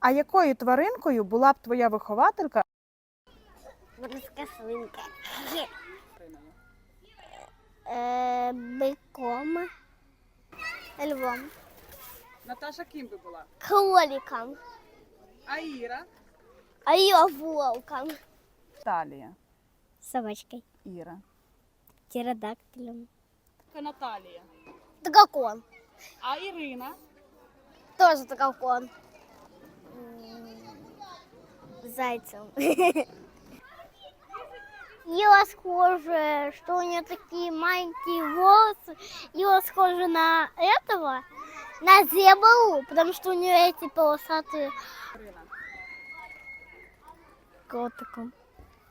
А якою тваринкою була б твоя вихователька? Морська свинка. Е, биком. Львом. Наташа ким би була? Кроликом. А Іра? А я волком. Талія. Собачкой. Іра. Птеродактилем. Наталія. Дракон. А Ірина? Тоже дракон. М, Зайцем. Ела схоже, что у нее такие маленькие волосы. Ела схоже на этого, на зебру, потому что у нее эти полосатые Ірина. котиком.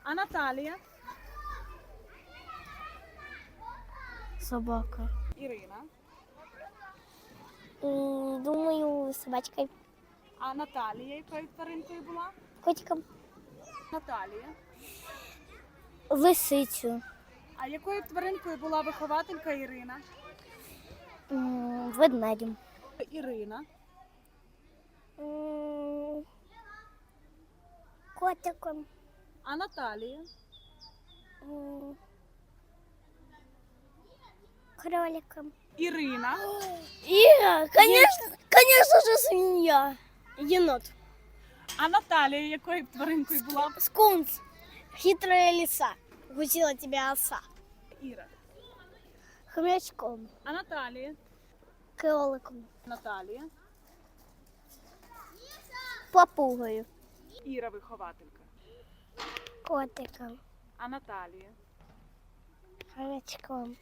А Наталія? Собака. Ірина. М, Думаю, собачкой. А Наталія якою тваринкою була? Котиком. Наталія. Лисицю. А якою тваринкою була вихователька Ірина? М, Ведмедем. Ірина. М, Котиком. А Наталія? М, Кроликом. Ірина. Ира, конечно, конечно же свинья. Енот. А Наталія якою тваринкою була? Скунс. Хитрая лиса. Укусила тебя оса. Іра. Хомячком. А Наталія? Кроликом. Наталія. Попугою. Іра вихователька. Котиком. А Наталія? Хомячком.